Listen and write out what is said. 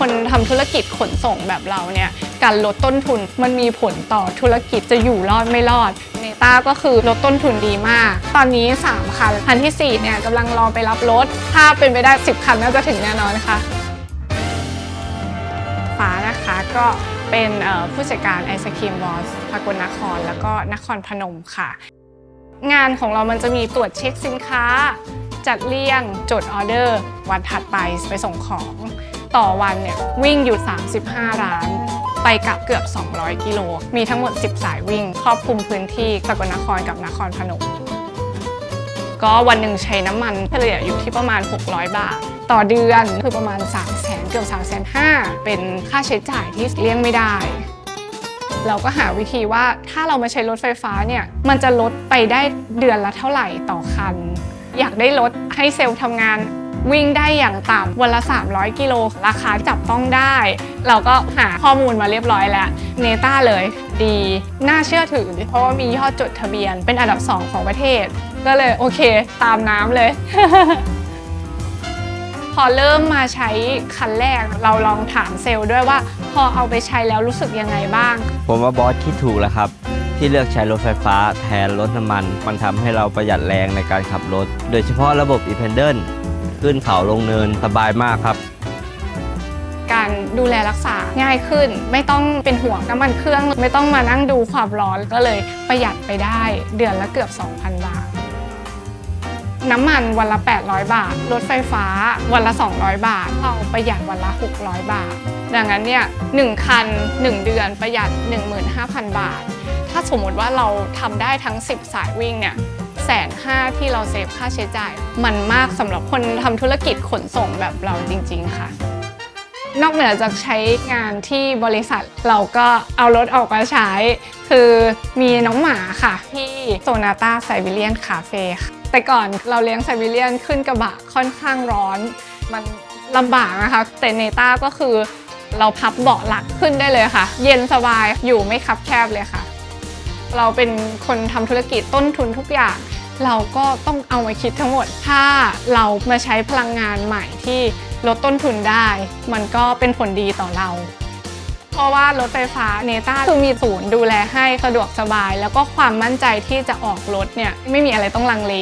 คนทำธุรกิจขนส่งแบบเราเนี่ยการลดต้นทุนมันมีผลต่อธุรกิจจะอยู่รอดไม่รอดเนต้าก็คือลดต้นทุนดีมาก ตอนนี้ 3 คัน คันทีสี่4 เนี่ยกำลังรอไปรับรถ ถ้าเป็นไปได้ 10 คันน่าจะถึงแน่นอนค่ะฟ้านะคะก็เป็นผู้จัดการไอศครีมวอลสกลนคร แล้วก็นครพนมค่ะ งานของเรามันจะมีตรวจเช็คสินค้า จัดเรียงจดออเดอร์ วันถัดไปไปส่งของ ต่อวันเนี่ยวิ่งอยู่ 35 ร้าน ไปกลับเกือบ 200 กิโล มีทั้งหมด 10 สายวิ่ง ครอบคลุมพื้นที่สกลนครกับนครพนม ก็วันหนึ่งใช้น้ำมันเฉลี่ยอยู่ที่ประมาณ 600 บาท ต่อเดือนคือประมาณ 3 0 0แสนเกือบ3 5 0 0 0เป็นค่าใช้จ่ายที่เลี่ยงไม่ได้เราก็หาวิธีว่าถ้าเรามาใช้รถไฟฟ้าเนี่ยมันจะลดไปได้เดือนละเท่าไหร่ต่อคัน อยากได้รถให้เซลล์ทำงาน วิ่งได้อย่างต่ำวันละ 300 กิโลราคาจับต้องได้ เราก็หาข้อมูลมาเรียบร้อยแล้วเนต้าเลยดี น่าเชื่อถือ เพราะว่ามียอดจดทะเบียนเป็นอันดับ 2 ของประเทศ ก็เลยโอเคตามน้ำเลย พอเริ่มมาใช้คันแรกเราลองถามเซลล์ด้วยว่า พอเอาไปใช้แล้วรู้สึกยังไงบ้าง ผมว่าบอสคิดถูกแล้วครับที่เลือกใช้รถไฟฟ้าแทนรถน้ำมัน มันทำให้เราประหยัดแรงในการขับรถ โดยเฉพาะระบบ e p e n d e n ขึ้นเขาลงเนินสบายมากครับ การดูแลรักษาง่ายขึ้น ไม่ต้องเป็นห่วงน้ำมันเครื่อง ไม่ต้องมานั่งดูความร้อนก็เลยประหยัดไปได้เดือนละเกือบ 2,000 บาท น้ำมันวันละ 800 บาท รถไฟฟ้าวันละ 200 บาทเราประหยัดวันละ 600 บาท ดังนั้นเนี่ยหนึ่งคัน 1 เดือนประหยัด 15,000 บาท ถ้าสมมติว่าเราทำได้ทั้ง 10 สายวิ่งเนี่ย แสนห้าที่เราเซฟค่าใช้จ่าย มันมากสำหรับคนทำธุรกิจขนส่งแบบเราจริง ๆ ค่ะ นอกเหนือจากใช้งานที่บริษัทเราก็เอารถออกมาใช้ คือมีน้องหมาค่ะ ที่โซนาต้าไซบีเรียนคาเฟ่ค่ะแต่ก่อนเราเลี้ยงไซบีเรียนขึ้นกระบะค่อนข้างร้อน มันลำบากนะคะแต่เนต้าก็คือเราพับเบาะหลักขึ้นได้เลยค่ะ เย็นสบายอยู่ไม่คับแคบเลยค่ะ เราเป็นคนทำธุรกิจต้นทุนทุกอย่าง เราก็ต้องเอามาคิดทั้งหมด ถ้าเรามาใช้พลังงานใหม่ที่ลดต้นทุนได้ มันก็เป็นผลดีต่อเรา เพราะว่ารถไฟฟ้าเนต้าคือมีศูนย์ดูแลให้สะดวกสบาย แล้วก็ความมั่นใจที่จะออกรถเนี่ยไม่มีอะไรต้องลังเล